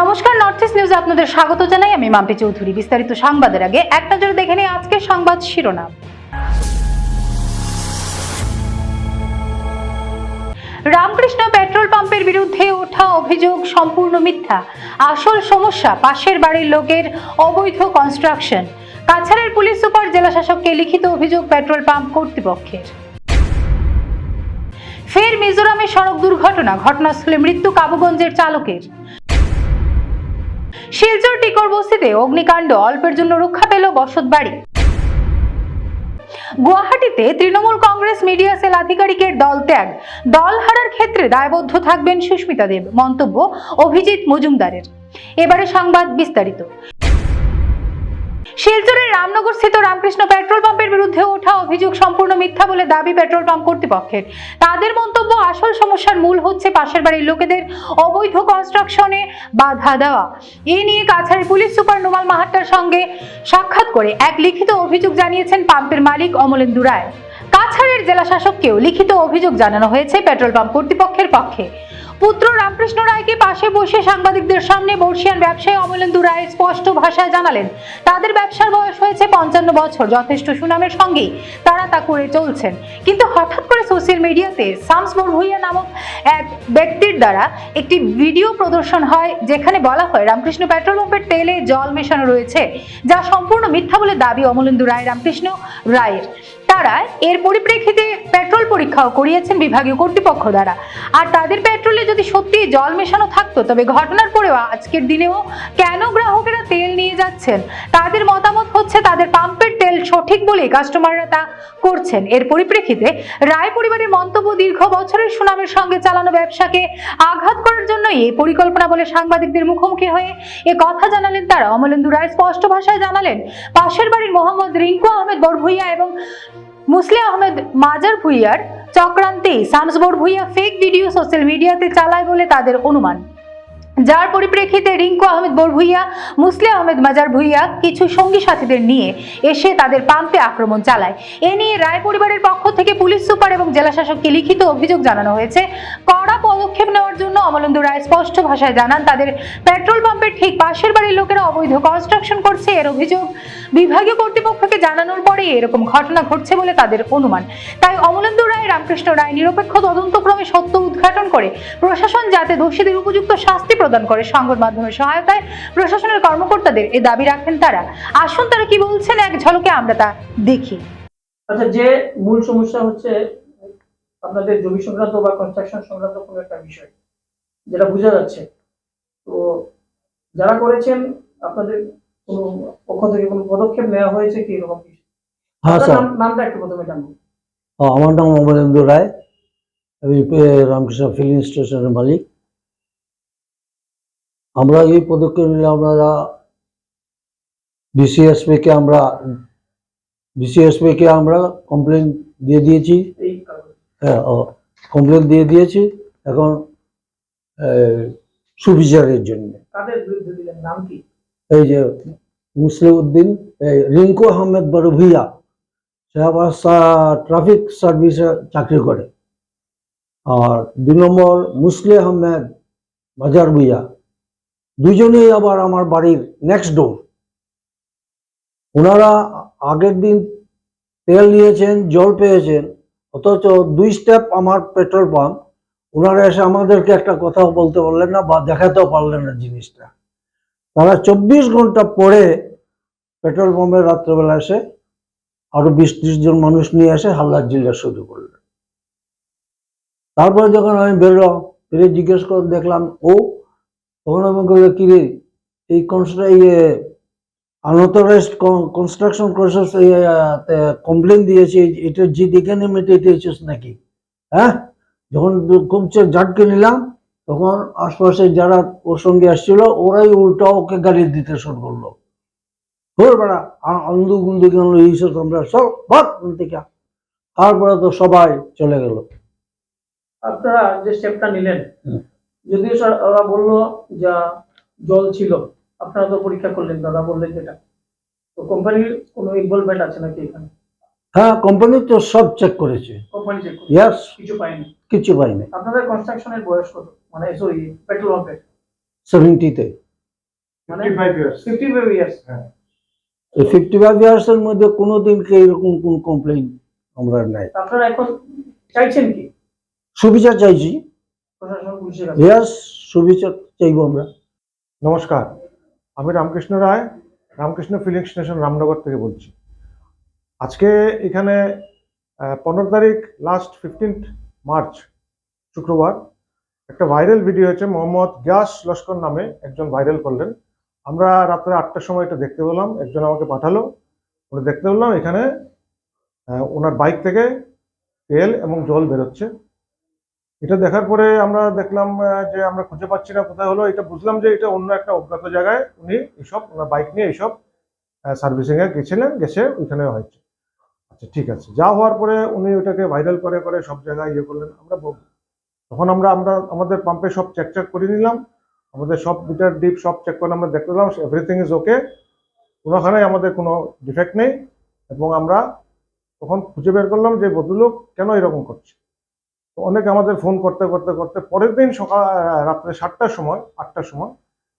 নমস্কার north east নিউজে আপনাদের স্বাগত জানাই। আমি মাম্পি চৌধুরী। বিস্তারিত সংবাদের আগে এক নজরে দেখে নিই আজকের সংবাদ শিরোনাম। রামকৃষ্ণ পেট্রোল পাম্পের বিরুদ্ধে ওঠা অভিযোগ সম্পূর্ণ মিথ্যা। আসল সমস্যা, পাশের বাড়ির লোকের অবৈধ কনস্ট্রাকশন কাছাড়ের পুলিশ সুপার জেলাশাসককে লিখিত অভিযোগ পেট্রোল পাম্প কর্তৃপক্ষের। ফের মিজোরামে সড়ক দুর্ঘটনা, ঘটনাস্থলে মৃত্যু কাবুগঞ্জের চালকের। শিলচর টিকর বস্তিতে অগ্নিকাণ্ড, অল্পের জন্য রক্ষা পেল বসত বাড়ি। গুয়াহাটিতে তৃণমূল কংগ্রেস মিডিয়া সেল আধিকারিকের দল ত্যাগ। দল হারার ক্ষেত্রে দায়বদ্ধ থাকবেন সুস্মিতা দেব। মন্তব্য অভিজিৎ মজুমদারের। এবারে সংবাদ বিস্তারিত। শিলচরের রামনগর স্থিত রামকৃষ্ণ পেট্রোল পাম্পের বিরুদ্ধে ওঠা অভিযোগ সম্পূর্ণ মিথ্যা বলে দাবি পেট্রোল পাম্প কর্তৃপক্ষের। তাদের মন্তব্য, আসল সমস্যার মূল হচ্ছে পাশের বাড়ির লোকেদের অবৈধ কনস্ট্রাকশনে বাধা দেওয়া। এ নিয়ে কাছাড়ের পুলিশ সুপার নোমাল মাহাত্তার সঙ্গে সাক্ষাৎ করে এক লিখিত অভিযোগ জানিয়েছেন পাম্পের মালিক অমলেন্দু রায়। কাছাড়ের জেলা শাসককেও লিখিত অভিযোগ জানানো হয়েছে পেট্রোল পাম্প কর্তৃপক্ষের পক্ষে। পুত্র রামকৃষ্ণ রায়কে পাশে বসে সাংবাদিকদের সামনে বর্ষিয়ান ব্যবসায়ী অমলেন্দু রায় স্পষ্ট ভাষায় জানালেন, তাদের ব্যবসার বয়স হয়েছে পঞ্চান্ন বছর, যথেষ্ট সুনামের সঙ্গেই তারা তা করে চলছেন। কিন্তু হঠাৎ করে সোশ্যাল মিডিয়াতে শামস ভুইয়া নামক এক ব্যক্তির দ্বারা একটি ভিডিও প্রদর্শন হয়, যেখানে বলা হয়, রামকৃষ্ণ পেট্রোল পাম্পের তেলে জল মেশানো রয়েছে, যা সম্পূর্ণ মিথ্যা বলে দাবি অমলেন্দু রায় রামকৃষ্ণ রায়ের। তারা এর পরিপ্রেক্ষিতে পেট্রোল পরীক্ষাও করিয়েছেন বিভাগীয় কর্তৃপক্ষ দ্বারা। আর তাদের পেট্রোলে যদি সত্যি জল মেশানো থাকতো, তবে ঘটনার পরেও আজকের দিনেও কেন গ্রাহকেরা তেল নিয়ে যাচ্ছেন? তাদের মতামত হচ্ছে তাদের পাম্পের তেল সঠিক বলে কাস্টমাররা তা করছেন। এর পরিপ্রেক্ষিতে রায় পরিবারের মন্তব্য দীর্ঘ বছরের সুনামের সঙ্গে চালানো ব্যবসাকে আঘাত করার জন্য এই পরিকল্পনা বলে সাংবাদিকদের মুখোমুখি হয়ে এ কথা জানালেন তারা। অমলেন্দু রায় স্পষ্ট ভাষায় জানালেন, পাশের বাড়ির মোহাম্মদ রিঙ্কু আহমেদ বড়ভুইয়া এবং মুসলিম আহমেদ, মাজার ভুইয়ার, চক্রান্তে শামসবর ভুইয়া ফেক ভিডিও সোশ্যাল মিডিয়াতে চালায় বলে তাদের অনুমান। যার পরিপ্রেক্ষিতে রিঙ্কু আহমেদ বরভুইয়া মুসলিম আহমেদ মাজার ভুইয়া কিছু সঙ্গী সাথীদের নিয়ে এসে তাদের পাম্পে আক্রমণ চালায়। এ নিয়ে রায় পরিবারের পক্ষ থেকে পুলিশ সুপার এবং জেলাশাসককে লিখিত অভিযোগ জানানো হয়েছে। কড়া পদক্ষেপ নেওয়ার জন্য অমলেন্দু রায় স্পষ্ট ভাষায় জানান, তাদের পেট্রোল পাম্পের ঠিক পাশের বাড়ির লোকেরা অবৈধ কনস্ট্রাকশন করছে এর অভিযোগ বিভাগীয় কর্তৃপক্ষকে জানানোর পরে এরকম ঘটনা ঘটছে বলে তাদের অনুমান। তাই অমলেন্দু রায়, রামকৃষ্ণ রায় নিরপেক্ষ তদন্তক্রমে সত্য উদ্ঘাটন করে প্রশাসন যাতে দোষীদের উপযুক্ত শাস্তি প্রদান করে সংবাদ মাধ্যমের সহায়তায় প্রশাসনের কর্মকর্তাদের এ দাবি রাখেন তারা। আসুন তারা কি বলছেন? এক ঝলকে আমরা তা দেখি। আচ্ছা যে মূল সমস্যা হচ্ছে আপনাদের জমি সংক্রান্ত বা কনস্ট্রাকশন সংক্রান্ত কোনো একটা বিষয় যেটা বোঝা যাচ্ছে তো যারা করেছেন আপনাদের কোনো পক্ষ থেকে কোনো পদক্ষেপ নেওয়া হয়েছে কি এরকম কিছু? হ্যাঁ স্যার। নামটা একটু প্রথমে জানব। আমার নাম অমরেন্দ্র রায়। আমি রামকৃষ্ণ ফিলিং স্টেশনের মালিক। আমরা এই পদক্ষেপ নিলে আমরা ডিসিএসপি কে আমরা ডিসিএসপি কে আমরা কমপ্লেন দিয়ে দিয়েছি। হ্যাঁ কমপ্লেন দিয়ে দিয়েছি। এখন সুবিচারের জন্য। এই যে মুসলিম উদ্দিন এই রিঙ্কু আহমেদ বড়ভুইয়া সে আবার ট্রাফিক সার্ভিসে চাকরি করে। আর দুই নম্বর মুসলিম আহমেদ বাজার ভুইয়া দুজনেই আবার আমার বাড়ির নেক্সট ডোর ওনারা আগের দিন তেল নিয়েছেন, জল পেয়েছেন, অথচ দুই স্টেপ আমার পেট্রোল পাম্প। ওনারা এসে আমাদেরকে একটা কথাও বলতে পারলেন না বা দেখাতেও পারলেন না জিনিসটা। তারা চব্বিশ ঘণ্টা পরে পেট্রোল পাম্পে রাত্রেবেলা এসে আরও বিশ ত্রিশ জন মানুষ নিয়ে এসে হাল্লা জিল্লা শুরু করলেন। তারপরে যখন আমি বেরোলাম, ফিরে জিজ্ঞেস করে দেখলাম, ও তখন আমি বলল কি রে এই ইয়ে আনঅথরাইজড কনস্ট্রাকশন করছিস কমপ্লেন দিয়েছি এটা যে দেখে নেমে এটেছিস নাকি? হ্যাঁ? যখন খুব ঝাটকে নিলাম তখন আশপাশে যারা ওর সঙ্গে আসছিল ওরাই উল্টা ওকে গাড়ি দিতে শুরু করল। বেড়া অন্ধু গুন্দু কেন এইসব আমরা সব ভাগ থেকে তারপরে তো সবাই চলে গেল। আপনারা যে স্টেপটা নিলেন। যদিও স্যার ওরা বলল যা জল ছিল আপনারা তো পরীক্ষা করলেন দাদা বললেন যেটা। তো কোম্পানির কোনো ইনভলভমেন্ট আছে নাকি এখানে? হ্যাঁ কোম্পানি তো সব চেক করেছে। কোম্পানি চেক করছে। ইয়াস কিছু পায়নি। কিছু পাইনি আপনাদের কনস্ট্রাকশনের বয়স কত? মানে সরি পেট্রোল পাম্পের সেভেন্টিতে মানে 55 years ফিফটি ফাইভ ইয়ার্স এই ফিফটি ফাইভ ইয়ার্স এর মধ্যে কোনোদিন কে এরকম কোন কমপ্লেন আমরা নাই। আপনারা এখন চাইছেন কি? সুবিধা চাইছি। চাইব আমরা। নমস্কার, আমি রামকৃষ্ণ রায়, রামকৃষ্ণ ফিলিং স্টেশন, রামনগর থেকে বলছি। আজকে এখানে পনেরো তারিখ লাস্ট ফিফটিন্থ মার্চ শুক্রবার, একটা ভাইরাল ভিডিও হয়েছে, মোহাম্মদ গ্যাস লস্কর নামে একজন ভাইরাল করলেন। আমরা রাত্রে আটটার সময় এটা দেখতে পেলাম, একজন আমাকে পাঠালো। ওটা দেখতে পেলাম এখানে ওনার বাইক থেকে তেল এবং জল বেরোচ্ছে। এটা দেখার পরে আমরা দেখলাম যে আমরা খুঁজে পাচ্ছি না কোথায় হলো। এটা বুঝলাম যে এটা অন্য একটা অজ্ঞাত জায়গায় উনি এইসব ওনার বাইক নিয়ে এইসব সার্ভিসিং এ গেছিলেন, গেছে, ওইখানে হয়েছে। আচ্ছা ঠিক আছে। যা হওয়ার পরে উনি ওটাকে ভাইরাল করে করে সব জায়গায় ইয়ে করলেন। আমরা। তখন আমরা আমরা, আমাদের পাম্পে সব চেক চেক করে নিলাম। আমাদের সব মিটার ডিপ সব চেক করে আমরা দেখতে পেলাম এভরিথিং ইজ ওকে কোনোখানে আমাদের কোনো ডিফেক্ট নেই। এবং আমরা তখন খুঁজে বের করলাম যে ভদ্রলোক কেন এরকম করছে। অনেকে আমাদের ফোন করতে করতে করতে পরের দিন সকাল রাত্রে সাতটার সময়, আটটার সময়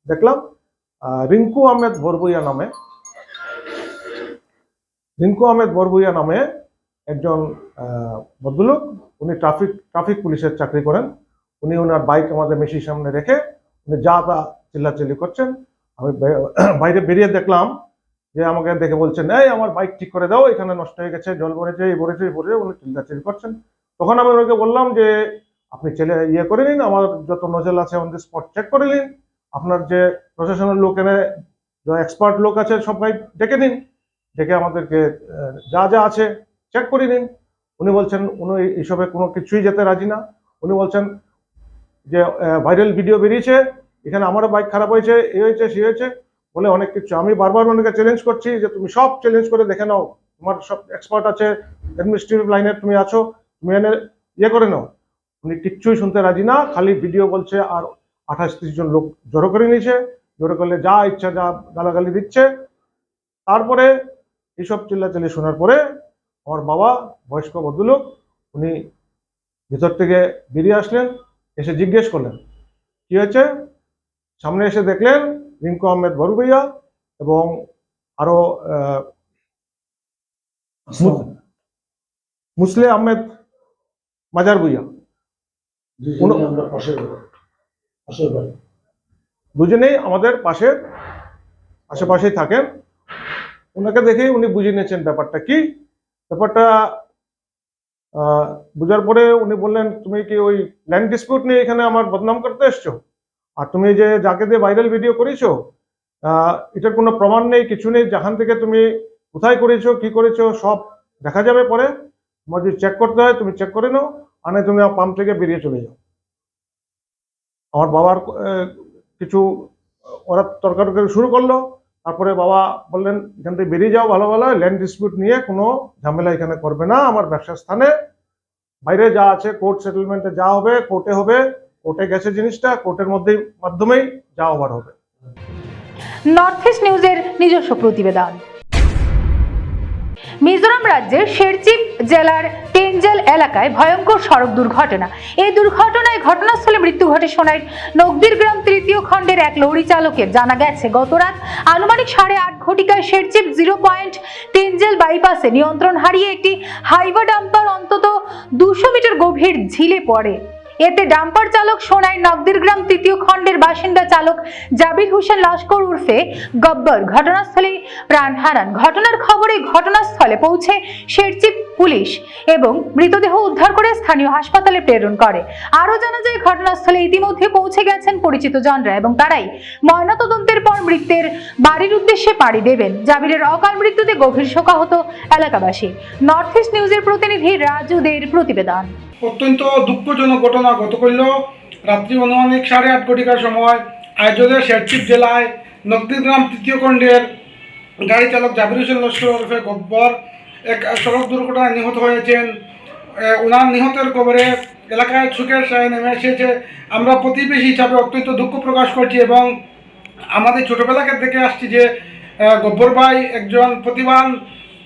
দেখলাম রিঙ্কু আহমেদ বরবইয়া নামে, রিঙ্কু আহমেদ বরবইয়া নামে একজন ভদ্রলোক, উনি ট্রাফিক ট্রাফিক পুলিশের চাকরি করেন, উনি ওনার বাইক আমাদের মেশির সামনে রেখে উনি যা তা চিল্লাচিল্লি করছেন। আমি বাইরে বেরিয়ে দেখলাম যে আমাকে দেখে বলছেন, এই, আমার বাইক ঠিক করে দাও, এখানে নষ্ট হয়ে গেছে, জল ভরেছে, এই ভরেছে এই ভরেছে। উনি চিল্লাচিল্লি করছেন। তখন আমি ওনাকে বললাম যে, আপনি ছেলে ইয়ে করে নিন, আমার যত নজল আছে দ্য স্পট চেক করে নিন। আপনার যে প্রশাসনের লোক এনে, যে এক্সপার্ট লোক আছে সবাই ডেকে নিন। ডেকে আমাদেরকে যা যা আছে চেক করে নিন। উনি বলছেন, উনি এইসবে কোনো কিছুই যেতে রাজি না। উনি বলছেন যে ভাইরাল ভিডিও বেরিয়েছে, এখানে আমারও বাইক খারাপ হয়েছে, এ হয়েছে, সে হয়েছে। বলে, অনেক কিছু, আমি বারবার ওনাকে চ্যালেঞ্জ করছি যে, তুমি সব চ্যালেঞ্জ করে দেখে নাও। তোমার সব এক্সপার্ট আছে অ্যাডমিনিস্ট্রেটিভ লাইনে তুমি আছো তুমি এনে ইয়ে করে নাও। উনি কিচ্ছুই শুনতে রাজি না খালি ভিডিও বলছে আর আঠাশ ত্রিশ জন লোক জড়ো করে নিয়েছে জড়ো করলে যা ইচ্ছা যা গালাগালি দিচ্ছে। তারপরে এইসব চিল্লাচিল্লি শোনার পরে আমার বাবা বয়স্ক ভদ্রলোক উনি ভিতর থেকে বেরিয়ে আসলেন এসে জিজ্ঞেস করলেন কি হয়েছে? সামনে এসে দেখলেন রিঙ্কু আহমেদ বরুভইয়া এবং আরও মুসলে আহমেদ মাজার বাড়ি। দুজনেই আমাদের পাশে আশেপাশেই থাকেন ওনাকে দেখেই উনি বুঝে নিয়েছেন ব্যাপারটা কি। ব্যাপারটা বুঝার পরে উনি বললেন তুমি কি ওই ল্যান্ড ডিসপিউট নিয়ে এখানে আমার বদনাম করতে এসছো? আর তুমি যে যাকে দিয়ে ভাইরাল ভিডিও করেছ এটার কোনো প্রমাণ নেই কিছু নেই যেখান থেকে তুমি কোথায় করেছ কি করেছ সব দেখা যাবে পরে। তোমার যদি চেক করতে হয়, তুমি চেক করে নাও, আর নয় তুমি পাম্প থেকে বেরিয়ে চলে যাও। আমার বাবার কিছু, ওরা তরকারি শুরু করল, তারপরে বাবা বললেন, এখান থেকে বেরিয়ে যাও, ভালো ভালো ল্যান্ড ডিসপিউট নিয়ে কোনো ঝামেলা এখানে করবে না, আমার ব্যবসার স্থানে। বাইরে যা আছে কোর্ট সেটেলমেন্টে যা হবে কোর্টে হবে কোর্টে গেছে জিনিসটা কোর্টের মধ্যেই, মাধ্যমেই যা ওভার হবে। নর্থ ইস্ট নিউজের নিজস্ব প্রতিবেদন। মিজোরাম রাজ্যের শেরচিপ জেলার টেঞ্জেল এলাকায় ভয়ঙ্কর সড়ক দুর্ঘটনা। এই দুর্ঘটনায় ঘটনাস্থলে মৃত্যু ঘটে সোনাই নগদির গ্রাম তৃতীয় খণ্ডের এক লরি চালকের। জানা গেছে, গতরাত আনুমানিক সাড়ে আট ঘটিকায় শেরচিপ জিরো পয়েন্ট টেঞ্জেল বাইপাসে নিয়ন্ত্রণ হারিয়ে একটি হাইওয়ে ডাম্পার অন্তত দুশো মিটার গভীর ঝিলে পড়ে। এতে ডাম্পার চালক সোনাই নগদির গ্রাম তৃতীয় খণ্ডের বাসিন্দা চালক জাবির হোসেন লস্কর উর্ফে গব্বর ঘটনাস্থলেই প্রাণ হারান। ঘটনার খবরে ঘটনাস্থলে পৌঁছে শেরচিপ পুলিশ এবং মৃতদেহ উদ্ধার করে স্থানীয় হাসপাতালে প্রেরণ করে। আরও জানা যায়, ঘটনাস্থলে ইতিমধ্যে পৌঁছে গেছেন পরিচিত জনরা এবং তারাই ময়নাতদন্তের পর মৃতের বাড়ির উদ্দেশ্যে পাড়ি দেবেন। জাবিরের অকাল মৃত্যুতে গভীর শোকাহত এলাকাবাসী। নর্থ ইস্ট নিউজের প্রতিনিধি রাজুদের প্রতিবেদন। অত্যন্ত দুঃখজনক ঘটনা গতকাল রাত্রি অনুমানিক সাড়ে আট ঘটিকার সময় আয়োজনের শেরচিপ জেলায় নকদিগ্রাম তৃতীয় খণ্ডের গাড়ি চালক জাবির হোসেন লস্কর ওরফে গব্বর এক সড়ক দুর্ঘটনায় নিহত হয়েছেন। ওনার নিহতের খবরে এলাকায় সুখের সায় নেমে এসেছে। আমরা প্রতিবেশী হিসাবে অত্যন্ত দুঃখ প্রকাশ করছি এবং আমাদের ছোটোবেলাকে দেখে আসছি যে গব্বর ভাই একজন প্রতিবান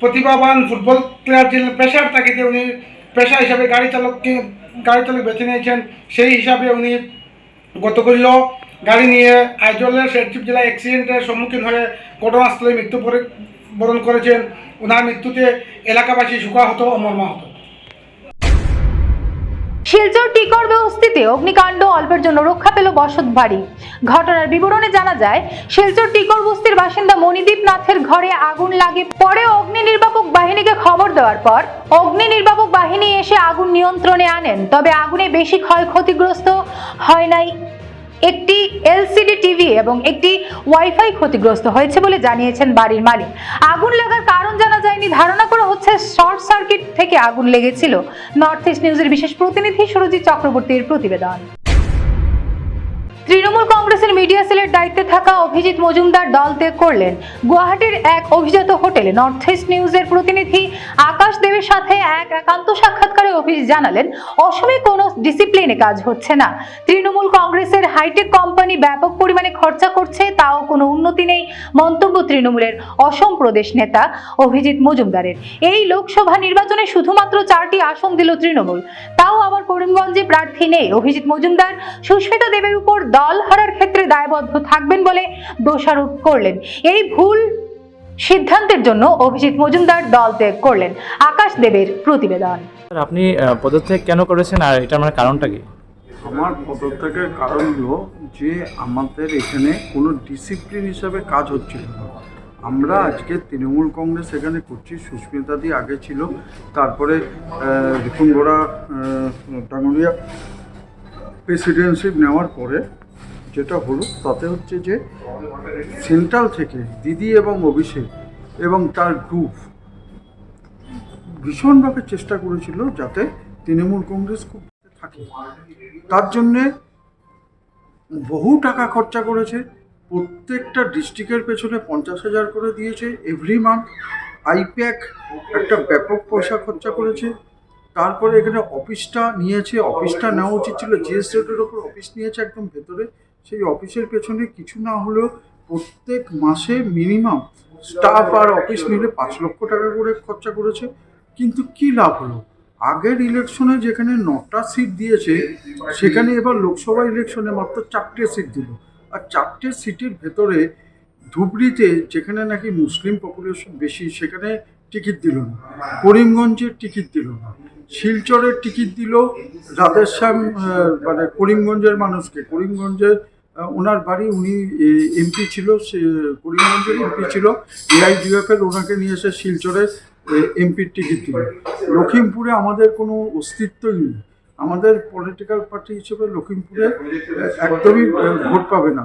প্রতিভাবান ফুটবল প্লেয়ার ছিলেন পেশার তাগিদে উনি পেশা হিসাবে গাড়ি চালককে, গাড়ি চালক বেছে নিয়েছেন, সেই হিসাবে উনি গতকল্য গাড়ি নিয়ে আইজলের শেরচিপ জেলায় অ্যাক্সিডেন্টের সম্মুখীন হয়ে ঘটনাস্থলে মৃত্যু বরণ করেছেন। ওনার মৃত্যুতে এলাকাবাসী সুখাহত ও মর্মাহত। শিলচর টিকর বস্তিতে অগ্নিকাণ্ড, অল্পের জন্য রক্ষা পেল বসত বাড়ি। ঘটনার বিবরণে জানা যায়, শিলচর টিকর বস্তির বাসিন্দা মণিদীপ নাথের ঘরে আগুন লাগে। পরে অগ্নি নির্বাপক বাহিনীকে খবর দেওয়ার পর অগ্নি নির্বাপক বাহিনী এসে আগুন নিয়ন্ত্রণে আনেন। তবে আগুনে বেশি ক্ষয়ক্ষতিগ্রস্ত হয় নাই। একটি এলসিডি টিভি এবং একটি ওয়াইফাই ক্ষতিগ্রস্ত হয়েছে বলে জানিয়েছেন বাড়ির মালিক। আগুন লাগার কারণ জানা যায়নি। ধারণা করা হচ্ছে শর্ট সার্কিট থেকে আগুন লেগেছিল। নর্থ ইস্ট নিউজের বিশেষ প্রতিনিধি সুরজিৎ চক্রবর্তীর প্রতিবেদন। তৃণমূল কংগ্রেসের মিডিয়া সেলের দায়িত্বে থাকা অভিজিৎ মজুমদার দল ত্যাগ করলেন। গুয়াহাটির এক অভিজাত হোটেলে নর্থ ইস্ট নিউজের প্রতিনিধি আকাশ দেবের সাথে এক একান্ত সাক্ষাৎকারে অভিজিৎ জানালেন, অসমে কোনো ডিসিপ্লিনে কাজ হচ্ছে না। তৃণমূল কংগ্রেসের হাইটেক কোম্পানি ব্যাপক পরিমাণে খরচা করছে, তাও কোনো উন্নতি নেই। মন্তব্য তৃণমূলের অসম প্রদেশ নেতা অভিজিৎ মজুমদারের। এই লোকসভা নির্বাচনে শুধুমাত্র চারটি আসন দিল তৃণমূল। তাও আবার করিমগঞ্জে প্রার্থী নেই অভিজিৎ মজুমদার। সুস্মিতা দেবের উপর দল হারার ক্ষেত্রে দায়বদ্ধ থাকবেন বলে দোষারোপ করলেন। এই ভুল সিদ্ধান্তের জন্য অভিজিৎ মজুমদার দল ত্যাগ করলেন। আকাশ দেবের প্রতিবেদন। স্যার আপনি পদত্যাগ কেন করেছেন আর এটা আমার কারণটা কি? আমার পদত্যাগের কারণ হলো যে আমাদের এখানে কোনো ডিসিপ্লিন হিসাবে কাজ হচ্ছিল না। আমরা আজকে তৃণমূল কংগ্রেস এখানে করছি সুস্মিতাদি আগে ছিল তারপরে রিপুন গোড়া টাঙ্গুলিয়া প্রেসিডেন্সিপ নেওয়ার পরে যেটা হলো, তাতে হচ্ছে যে সেন্ট্রাল থেকে দিদি এবং অভিষেক এবং তার গ্রুপ ভীষণভাবে চেষ্টা করেছিল যাতে তৃণমূল কংগ্রেস খুব থাকে। তার জন্যে বহু টাকা খরচা করেছে, প্রত্যেকটা ডিস্ট্রিক্টের পেছনে পঞ্চাশ হাজার করে দিয়েছে এভরি মান্থ আইপ্যাক একটা ব্যাপক পয়সা খরচা করেছে। তারপরে এখানে অফিসটা নিয়েছে অফিসটা নেওয়া উচিত ছিল জিএস রোডের ওপর অফিস নিয়েছে একদম ভেতরে। সেই অফিসের পেছনে কিছু না হলেও প্রত্যেক মাসে মিনিমাম স্টাফ আর অফিস মিলে পাঁচ লক্ষ টাকা করে খরচা করেছে। কিন্তু কি লাভ হলো? আগের ইলেকশনে যেখানে নটা সিট দিয়েছে, সেখানে এবার লোকসভা ইলেকশনে মাত্র চারটে সিট দিল। আর চারটে সিটের ভেতরে ধুবড়িতে, যেখানে নাকি মুসলিম পপুলেশন বেশি, সেখানে টিকিট দিল না। করিমগঞ্জের টিকিট দিল না। শিলচরের টিকিট দিল রাধেশ্যাম মানে করিমগঞ্জের মানুষকে। করিমগঞ্জের ওনার বাড়ি, উনি এমপি ছিল করিমগঞ্জের এমপি ছিল। এআইডিএফ এর ওনাকে নিয়ে এসে শিলচরে এমপির টিকিট দিল। লখিমপুরে আমাদের কোনো অস্তিত্বই নেই। আমাদের পলিটিক্যাল পার্টি হিসেবে লখিমপুরে একদমই ভোট পাবে না।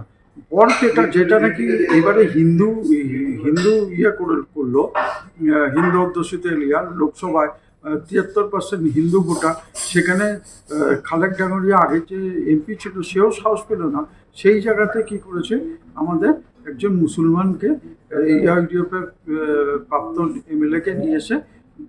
পর যেটা যেটা নাকি এবারে হিন্দু হিন্দু ইয়ে করে, করল হিন্দু অধ্যুষিত এরিয়া, লোকসভায় তিয়াত্তর পার্সেন্ট হিন্দু ভোটার, সেখানে খালেক ডাঙ্গরিয়া আগে যে এমপি ছিল, সেও সাহস পেল না। সেই জায়গাতে কি করেছে? আমাদের একজন মুসলমানকে ইউডিএফের প্রাক্তন এমএলএকে নিয়ে এসে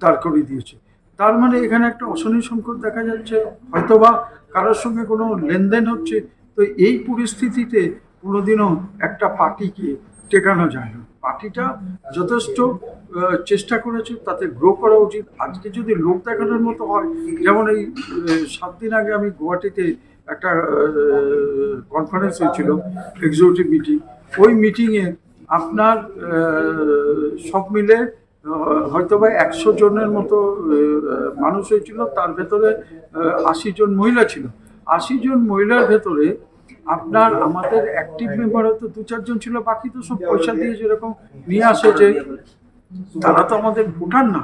দাঁড় করিয়ে দিয়েছে। তার মানে এখানে একটা অশনি সংকট দেখা যাচ্ছে। হয়তোবা কারোর সঙ্গে কোনো লেনদেন হচ্ছে। তো এই পরিস্থিতিতে কোনোদিনও একটা পার্টিকে টেকানো যায় না। পার্টিটা যথেষ্ট চেষ্টা করেছে, তাতে গ্রো করা উচিত। আজকে যদি লোক দেখানোর মতো হয়, যেমন এই সাত দিন আগে আমি গুয়াহাটিতে একটা কনফারেন্স হয়েছিল এক্সিকিউটিভ মিটিং ওই মিটিংয়ে আপনার সব মিলে হয়তো বা একশো জনের মতো মানুষ হয়েছিল, তার ভেতরে আশি জন মহিলা ছিল। আশি জন মহিলার ভেতরে আপনার, আমাদের অ্যাক্টিভ মেম্বার হয়তো দু চারজন ছিল, বাকি তো সব পয়সা দিয়ে যেরকম নিয়ে আসে যে তারা তো আমাদের ভোটার না।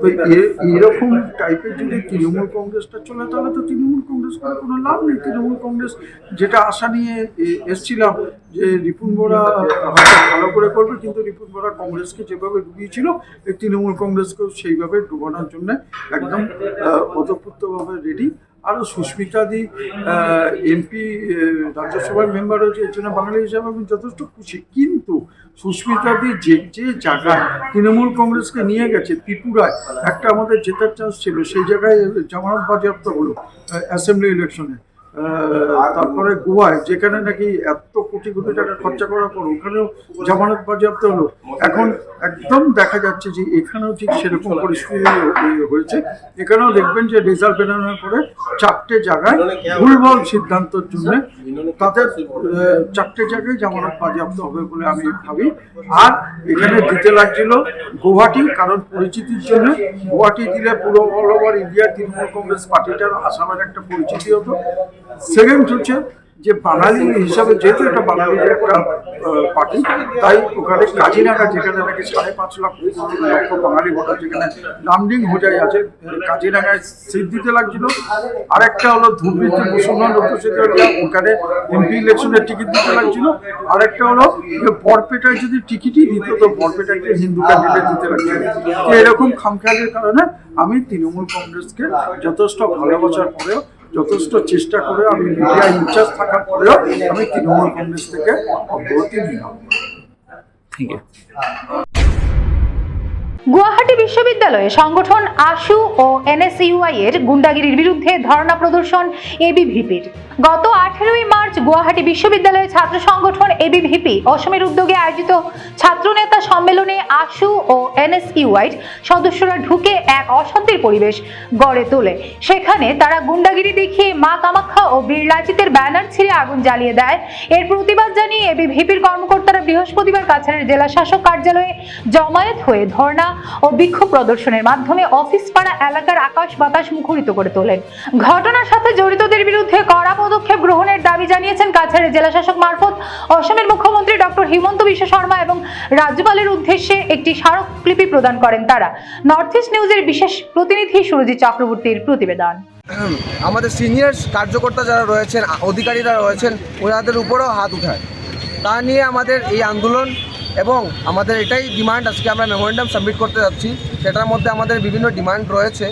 তো এরকম টাইপের যদি তৃণমূল কংগ্রেসটা চলে তাহলে তো তৃণমূল কংগ্রেস করে কোনো লাভ নেই। তৃণমূল কংগ্রেস যেটা আশা নিয়ে এসছিলাম যে রিপুন বোরা ভালো করে করবে কিন্তু রিপুন বোরা কংগ্রেসকে যেভাবে ডুবিয়েছিল এই তৃণমূল কংগ্রেসকেও সেইভাবে ডুবানোর জন্য একদম আহ, ওতপ্রোতভাবে রেডি আরও সুস্মিতাদি এমপি রাজ্যসভার মেম্বার হয়েছে এর জন্য বাঙালি হিসাবে আমি যথেষ্ট খুশি। কিন্তু সুস্মিতাদি যে যে জায়গায় তৃণমূল কংগ্রেসকে নিয়ে গেছে ত্রিপুরায়। একটা আমাদের জেতার চান্স ছিল, সেই জায়গায় জামানত বাজেয়াপ্ত হলো অ্যাসেম্বলি ইলেকশনে তারপরে গোয়ায়, যেখানে নাকি এত কোটি কোটি টাকা খরচা করার পর ওখানেও জামানত বাজেয়াপ্ত হলো। এখন একদম দেখা যাচ্ছে যে এখানেও ঠিক সেরকম পরিস্থিতি হয়েছে। এখানেও দেখবেন যে রেজাল্ট বেরোনোর পরে চারটে জায়গায় ভুলভাল সিদ্ধান্তের জন্য তাদের চারটে জায়গায় জামানত বাজেয়াপ্ত হবে বলে আমি ভাবি। আর এখানে দিতে লাগছিল গুয়াহাটি, কারণ পরিচিতির জন্য গুয়াহাটি দিলে পুরো all over India Trinamool Congress পার্টিটার আসামের একটা পরিচিতি হতো। সেকেন্ড হচ্ছে যে বাঙালি হিসাবে যেহেতু এটা বাঙালির একটা পার্টি, তাই ওখানে কাজিনাগা যেখানে নাকি সাড়ে পাঁচ লাখ, লক্ষ বাঙালি ভোটার যেখানে নামডিং হোজাই আছে কাজিনাগায় সিট দিতে লাগছিল। আরেকটা হলো ধুবড়িতে মুসলমান অধ্যুষিত ওখানে এমপি ইলেকশনের টিকিট দিতে লাগছিল। আরেকটা হলো যে বরপেটায় যদি টিকিটই দিত, তো বরপেটাকে হিন্দু ক্যান্ডিডেট দিতে লাগছিল। তো এরকম খামখেয়ালের কারণে আমি তৃণমূল কংগ্রেসকে যথেষ্ট ভালোবাসার পরেও যথেষ্ট চেষ্টা করে আমি মিডিয়া ইনচার্জ থাকার পরেও আমি তৃণমূল কংগ্রেস থেকে অব্যাহতি নিলাম। থ্যাংক ইউ গুয়াহাটি বিশ্ববিদ্যালয়ে সংগঠন আশু ও এনএসইউআই এর গুন্ডাগিরির বিরুদ্ধে ধর্ণা প্রদর্শন এবিভিপির। গত আঠেরোই মার্চ গুয়াহাটি বিশ্ববিদ্যালয়ে ছাত্র সংগঠন এবিভিপি অসমের উদ্যোগে আয়োজিত ছাত্রনেতা সম্মেলনে আশু ও এনএসইউআই সদস্যরা ঢুকে এক অশান্তির পরিবেশ গড়ে তোলে। সেখানে তারা গুন্ডাগিরি দেখিয়ে মা কামাখ্যা ও বীরলাচিতের ব্যানার ছিঁড়ে আগুন জ্বালিয়ে দেয়। এর প্রতিবাদ জানিয়ে এবিভিপির কর্মকর্তারা বৃহস্পতিবার কাছাড়ের জেলা শাসক কার্যালয়ে জমায়েত হয়ে ধর্ণা ও বিক্ষোভ প্রদর্শনের মাধ্যমে অফিস পাড়া এলাকার আকাশ বাতাস মুখরিত করে তোলেন। ঘটনার সাথে জড়িতদের বিরুদ্ধে কড়া পদক্ষেপ গ্রহণের দাবি জানিয়েছেন কাছাড়ের জেলা শাসক মারফত, অসমের মুখ্যমন্ত্রী ডক্টর হিমন্ত বিশ্ব শর্মা এবং রাজ্যপালের উদ্দেশ্যে একটি স্মারকলিপি প্রদান করেন তারা। নর্থ ইস্ট নিউজের বিশেষ প্রতিনিধি সুরজিৎ চক্রবর্তীর প্রতিবেদন। আমাদের সিনিয়র কার্যকর্তা যারা রয়েছেন অধিকারীরা রয়েছেন, ওনাদের উপরেও হাত উঠায়। তা নিয়ে আমাদের এই আন্দোলন এবং আমাদের এটাই ডিমান্ড আজকে আমরা মেমোরেন্ডাম সাবমিট করতে যাচ্ছি। সেটার মধ্যে আমাদের বিভিন্ন ডিমান্ড রয়েছে।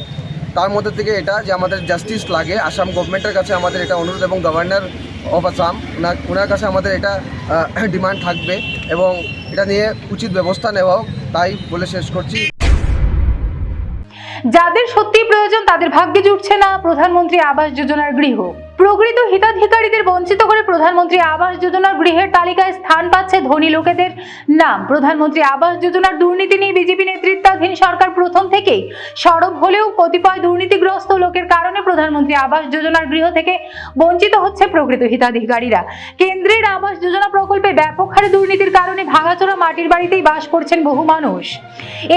তার মধ্যে থেকে এটা যে আমাদের জাস্টিস লাগে আসাম গভর্নমেন্টের কাছে আমাদের এটা অনুরোধ এবং গভর্নর অফ আসাম ওনার কাছে আমাদের এটা ডিমান্ড থাকবে এবং এটা নিয়ে উচিত ব্যবস্থা নেওয়া হোক, তাই বলে শেষ করছি। যাদের সত্যি প্রয়োজন তাদের ভাগ্যে জুটছে না। প্রধানমন্ত্রী আবাস যোজনার গৃহ। প্রকৃত হিতাধিকারীদের বঞ্চিত করে প্রধানমন্ত্রী আবাস যোজনার গৃহের তালিকায় স্থান পাচ্ছে ধনী লোকেদের নাম। প্রধানমন্ত্রী আবাস যোজনার দুর্নীতি নিয়ে বিজেপি নেতৃত্বাধীন সরকার প্রথম থেকেই সরব হলেও কতিপয় দুর্নীতিগ্রস্ত লোকের কারণে প্রধানমন্ত্রী আবাস যোজনার গৃহ থেকে বঞ্চিত হচ্ছে প্রকৃত হিতাধিকারীরা। কেন্দ্রের আবাস যোজনা প্রকল্পে ব্যাপক হারে দুর্নীতির কারণে ভাঙাচোরা মাটির বাড়িতেই বাস করছেন বহু মানুষ।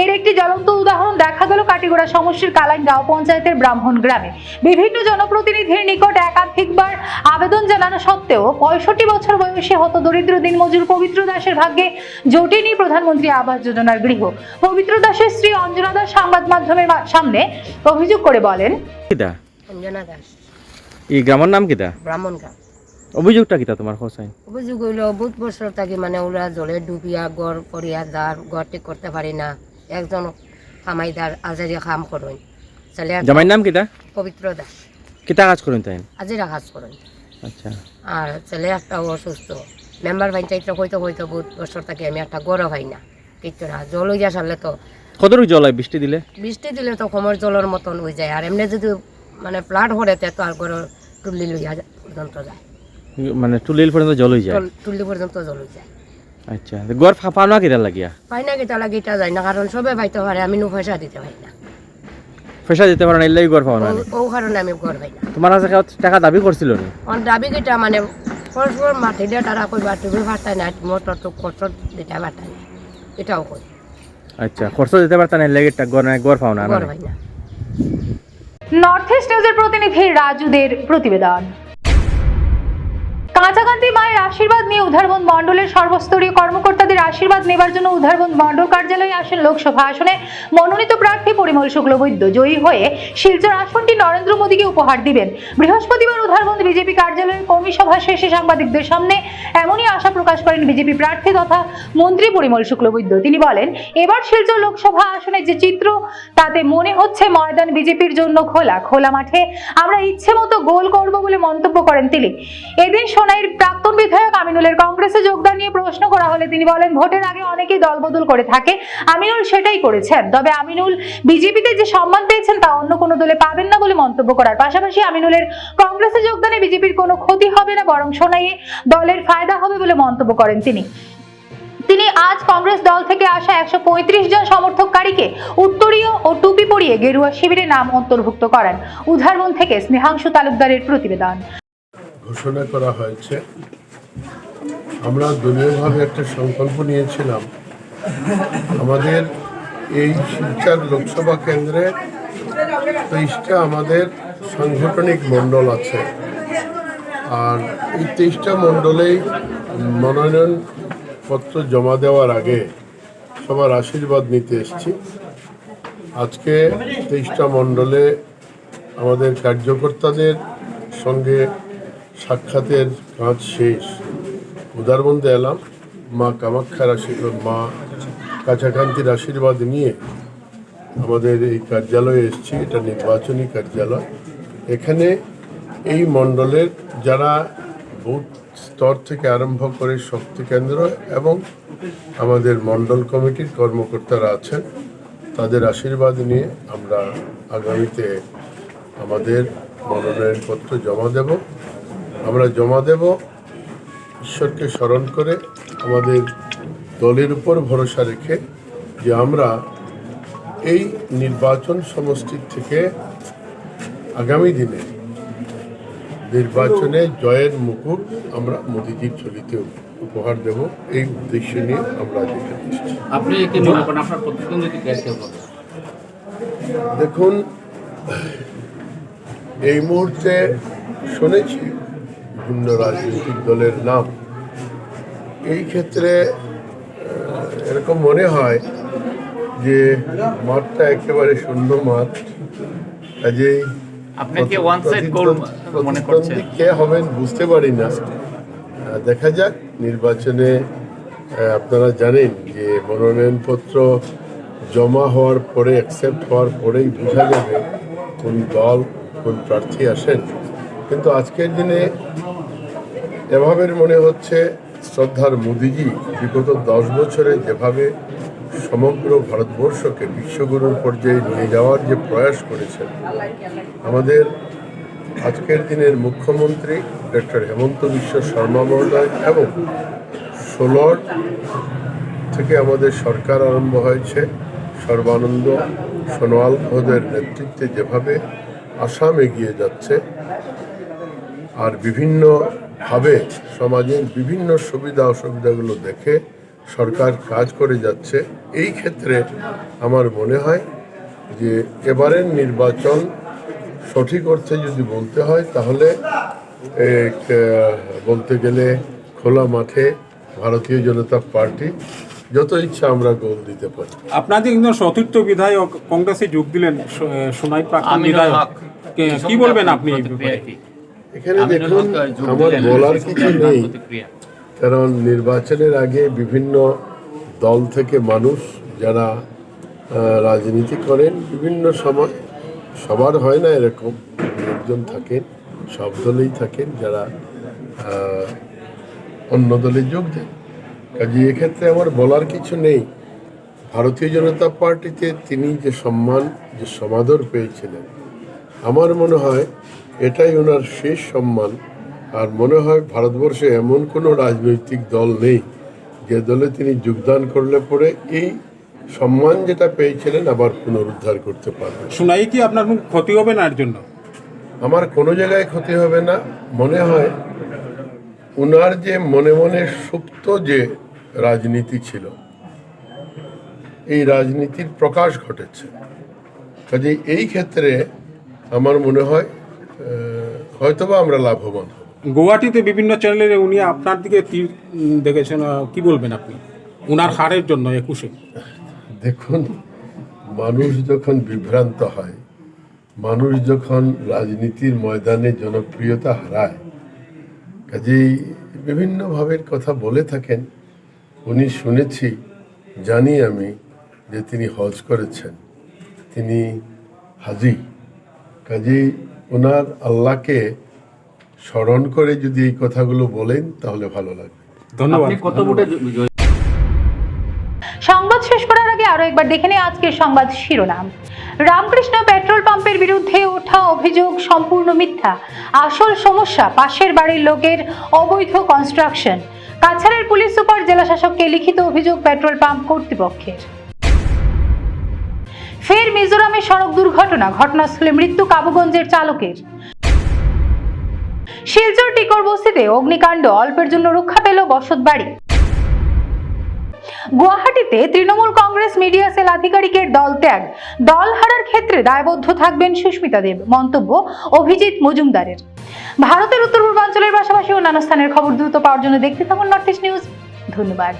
এর একটি জ্বলন্ত উদাহরণ দেখা গেল কাটিগড়া সমষ্টির কালাইনগাঁও পঞ্চায়েতের ব্রাহ্মণ গ্রামে। বিভিন্ন জনপ্রতিনিধির নিকট একাধিকবার আবেদন জানানো সত্ত্বেও পঁয়ষট্টি বছর বয়সে হত দরিদ্র দিনমজুর পবিত্র দাসের ভাগ্যে জোটেনি প্রধানমন্ত্রী আবাস যোজনার গৃহ। পবিত্র দাসের স্ত্রী অঞ্জনা দাস সংবাদ মাধ্যমের সামনে অভিযোগ করে বলেন অঞ্জনা দাস। এই গ্রামের নাম কিতা? ব্রাহ্মণ গাঁও অভিযোগটা কিতা তোমার হোসাইন? অভিযোগ হইল বহুত বছর থাকি মানে ওরা জলে ডুবিয়া গড় করিয়া যার গড় ঠিক করতে পারি না। একজন কামাইদার আজারি কাম করেন। ছেলে জামাইর নাম কিতা? পবিত্র দাস। কিতা কাজ করেন তাই আজিরা কাজ করেন। আচ্ছা। আর ছেলে একটা অসুস্থ। মেম্বার পঞ্চায়েত হইতে হইতে বহুত বছর থাকি আমি একটা গড় হয় না। কিচ্ছু না জল হইয়া সারলে তো কতটুকু জল হয় বৃষ্টি দিলে? বৃষ্টি দিলে তো কমর জলের মতন হয়ে যায়। আর এমনি যদি মানে ফ্লাড হরে তো আর গড় টুল্লি লইয়া পর্যন্ত যায়। মানে টুলিল পর্যন্ত জল হয়ে যায়? টুল- টুল্লি পর্যন্ত জল হয়ে যায়। আচ্ছা। গড় ফাঁপা না কিতা লাগিয়া? পাই না গেটা লাগে যায় না। কারণ সবে পাইতে পারে আমি নো পয়সা দিতে পারি না। পয়সা দিতে পারো না এলাই গড় পাও না ও- কারণে আমি ঘর পাই না। তোমার কাছে টাকা দাবি করছিল নি? অন দাবি কিটা মানে পরস্পর মাঠে দিয়ে তারা কইবা তুমি ভাতা না মোটর তো কষ্ট দিতে পারতা না। এটাও কই। আচ্ছা খরচ দিতে পারতা না এলাই গড় না গড় পাও না ঘর পাই না। নর্থ ইস্ট নিউজের প্রতিনিধি রাজুদের প্রতিবেদন। কাঁচাকান্তি মায়ের আশীর্বাদ নিয়ে উধারবন মণ্ডলের সর্বস্তরীয় কর্মকর্তাদের আশীর্বাদ নেবার জন্য উধারবন মণ্ডল কার্যালয়ে আসেন লোকসভা আসনে মনোনীত প্রার্থী পরিমল শুক্লবৈদ্য। জয়ী হয়ে শিলচর আসনটি নরেন্দ্র মোদীকে উপহার দিবেন। বৃহস্পতিবার উধারবন্দ বিজেপি কার্যালয়ের কর্মী সভা শেষে সাংবাদিকদের সামনে এমনই আশা প্রকাশ করেন বিজেপি প্রার্থী তথা মন্ত্রী পরিমল শুক্লবৈদ্য। তিনি বলেন, এবার শিলচর লোকসভা আসনে যে চিত্র, তাতে মনে হচ্ছে ময়দান বিজেপির জন্য খোলা। খোলা মাঠে আমরা ইচ্ছে মতো গোল করব বলে মন্তব্য করেন তিনি। এদিন সোনাইয়ের প্রাক্তন বিধায়ক আমিনুলের কংগ্রেসে যোগদান নিয়ে প্রশ্ন করা হলে তিনি বলেন, ভোটের আগে অনেকেই দলবদল করে থাকে। আমিনুল সেটাই করেছেন। তবে আমিনুল বিজেপিতে যে সম্মান পেয়েছেন তা অন্য কোনো দলে পাবেন না বলে মন্তব্য করার পাশাপাশি আমিনুলের কংগ্রেসে যোগদানে বিজেপির কোনো ক্ষতি হবে না, বরং সোনাইয়ে দলের ফায়দা হবে বলে মন্তব্য করেন তিনি। তিনি আজ কংগ্রেস দল থেকে আসা একশো পঁয়ত্রিশ জন সমর্থককারীকে উত্তরীয় ও টুপি পরিয়ে গেরুয়া শিবিরে নাম অন্তর্ভুক্ত করেন। উধারবন থেকে স্নেহাংশু তালুকদারের প্রতিবেদন। ঘোষণা করা হয়েছে। আমরা দলীয়ভাবে একটা সংকল্প নিয়েছিলাম। আমাদের এই শিলচর লোকসভা কেন্দ্রে তেইশটা আমাদের সাংগঠনিক মণ্ডল আছে। আর এই তেইশটা মণ্ডলেই মনোনয়ন পত্র জমা দেওয়ার আগে সবার আশীর্বাদ নিতে এসেছি। আজকে তেইশটা মণ্ডলে আমাদের কার্যকর্তাদের সঙ্গে সাক্ষাতের কাজ শেষ। উদারবন্দে এলাম। মা কামাক্ষার আশীর্বাদ, মা কাছাকান্তির আশীর্বাদ নিয়ে আমাদের এই কার্যালয়ে এসেছি। এটা নির্বাচনী কার্যালয়। এখানে এই মণ্ডলের যারা বুথ স্তর থেকে আরম্ভ করে শক্তি কেন্দ্র এবং আমাদের মণ্ডল কমিটির কর্মকর্তারা আছেন, তাদের আশীর্বাদ নিয়ে আমরা আগামীতে আমাদের মনোনয়নপত্র জমা দেব। আমরা জমা দেব। ঈশ্বরকে স্মরণ করে আমাদের দলের উপর ভরসা রেখে যে আমরা এই নির্বাচন সমষ্টির থেকে আগামী দিনে নির্বাচনে জয়ের মুকুট আমরা মোদিজির ছবিতে উপহার দেব। এই উদ্দেশ্য নিয়ে আমরা এসেছি। আপনি দেখুন এই মুহূর্তে শুনেছি বিভিন্ন রাজনৈতিক দলের নাম। এই ক্ষেত্রে এরকম মনে হয় যে মাঠটা একেবারে শূন্য মাঠ। কাজেই আপনি ওয়ান সাইড গোল মনে করছেন? কে হবেন বুঝতে পারি না। দেখা যাক নির্বাচনে আপনারা জানেন যে মনোনয়নপত্র জমা হওয়ার পরে অ্যাকসেপ্ট হওয়ার পরেই বোঝা যাবে কোন দল কোন প্রার্থী আসেন। কিন্তু আজকের দিনে এভাবে মনে হচ্ছে শ্রদ্ধার মোদিজি বিগত দশ বছরে যেভাবে সমগ্র ভারতবর্ষকে বিশ্বগুরুর পর্যায়ে নিয়ে যাওয়ার যে প্রয়াস করেছেন, আমাদের আজকের দিনের মুখ্যমন্ত্রী ডক্টর হেমন্ত বিশ্ব শর্মা মহোদয় এবং ষোলোর থেকে আমাদের সরকার আরম্ভ হয়েছে, সর্বানন্দ সোনোয়াল মহোদয়ের নেতৃত্বে যেভাবে আসাম এগিয়ে যাচ্ছে আর বিভিন্নভাবে সমাজের বিভিন্ন সুবিধা অসুবিধাগুলো দেখে সরকার কাজ করে যাচ্ছে। এই ক্ষেত্রে আমার মনে হয় যে এবারের নির্বাচন সঠিক অর্থে যদি বলতে হয় তাহলে এক, বলতে গেলে খোলা মাঠে ভারতীয় জনতা পার্টি যত ইচ্ছা আমরা গোল দিতে পারি। আপনাদের একজন সতীর্থ বিধায়ক কংগ্রেসে যোগ দিলেন সোনাই প্রাক্তন বিধায়ক। কি বলবেন আপনি এই ব্যাপারে? এখানে দেখুন আমার বলার কিছু নেই। কারণ নির্বাচনের আগে বিভিন্ন দল থেকে মানুষ যারা রাজনীতি করেন বিভিন্ন সময় সবার হয় না এরকম একজন থাকেন সব দলেই থাকেন যারা অন্য দলে যোগ দেন। কাজে এক্ষেত্রে আমার বলার কিছু নেই। ভারতীয় জনতা পার্টিতে তিনি যে সম্মান যে সমাদর পেয়েছিলেন আমার মনে হয় এটাই ওনার শেষ সম্মান। আর মনে হয় ভারতবর্ষে এমন কোনো রাজনৈতিক দল নেই যে দলে তিনি যোগদান করলে পরে এই সম্মান যেটা পেয়েছিলেন আবার পুনরুদ্ধার করতে পারবেন। সোনাই কি আপনার ক্ষতি হবে না এর জন্য? আমার কোনো জায়গায় ক্ষতি হবে না। মনে হয় ওনার যে মনে মনে সুপ্ত যে রাজনীতি ছিল এই রাজনীতির প্রকাশ ঘটেছে। কাজেই এই ক্ষেত্রে আমার মনে হয় হয়তোবা আমরা লাভবান হব। গুয়াহাটিতে বিভিন্ন চ্যানেলে উনি আপনার দিকে তীর দেখেছেন কি বলবেন আপনি? উনার হারের জন্য একুশে। দেখুন মানুষ যখন বিভ্রান্ত হয় মানুষ যখন রাজনীতির ময়দানে জনপ্রিয়তা হারায় কাজেই বিভিন্নভাবে কথা বলে থাকেন উনি শুনেছি জানি আমি যে তিনি হজ করেছেন তিনি হাজি কাজেই ওনার আল্লাহকে স্মরণ করে যদি এই কথাগুলো বলেন তাহলে ভালো লাগবে। ধন্যবাদ। কত ভোটে সংবাদ শেষ করার আগে আরও একবার দেখে নিই আজকের সংবাদ শিরোনাম। রামকৃষ্ণ পেট্রোল পাম্পের বিরুদ্ধে ওঠা অভিযোগ সম্পূর্ণ মিথ্যা। আসল সমস্যা পাশের বাড়ির লোকের অবৈধ কনস্ট্রাকশন কাছাড়ের পুলিশ সুপার জেলা শাসককে লিখিত অভিযোগ পেট্রোল পাম্প কর্তৃপক্ষের। ফের মিজোরামে সড়ক দুর্ঘটনা, ঘটনাস্থলে মৃত্যু কাবুগঞ্জের চালকের। শিলচর টিকর বস্তিতে অগ্নিকাণ্ড, অল্পের জন্য রক্ষা পেল বসত বাড়ি। গুয়াহাটিতে তৃণমূল কংগ্রেস মিডিয়া সেল আধিকারিকের দল ত্যাগ। দল হারার ক্ষেত্রে দায়বদ্ধ থাকবেন সুস্মিতা দেব। মন্তব্য অভিজিৎ মজুমদারের। ভারতের উত্তর পূর্বাঞ্চলের পাশাপাশি অন্যান্য স্থানের খবর দ্রুত পাওয়ার জন্য দেখতে থাকুন নর্থ ইস্ট নিউজ ধন্যবাদ।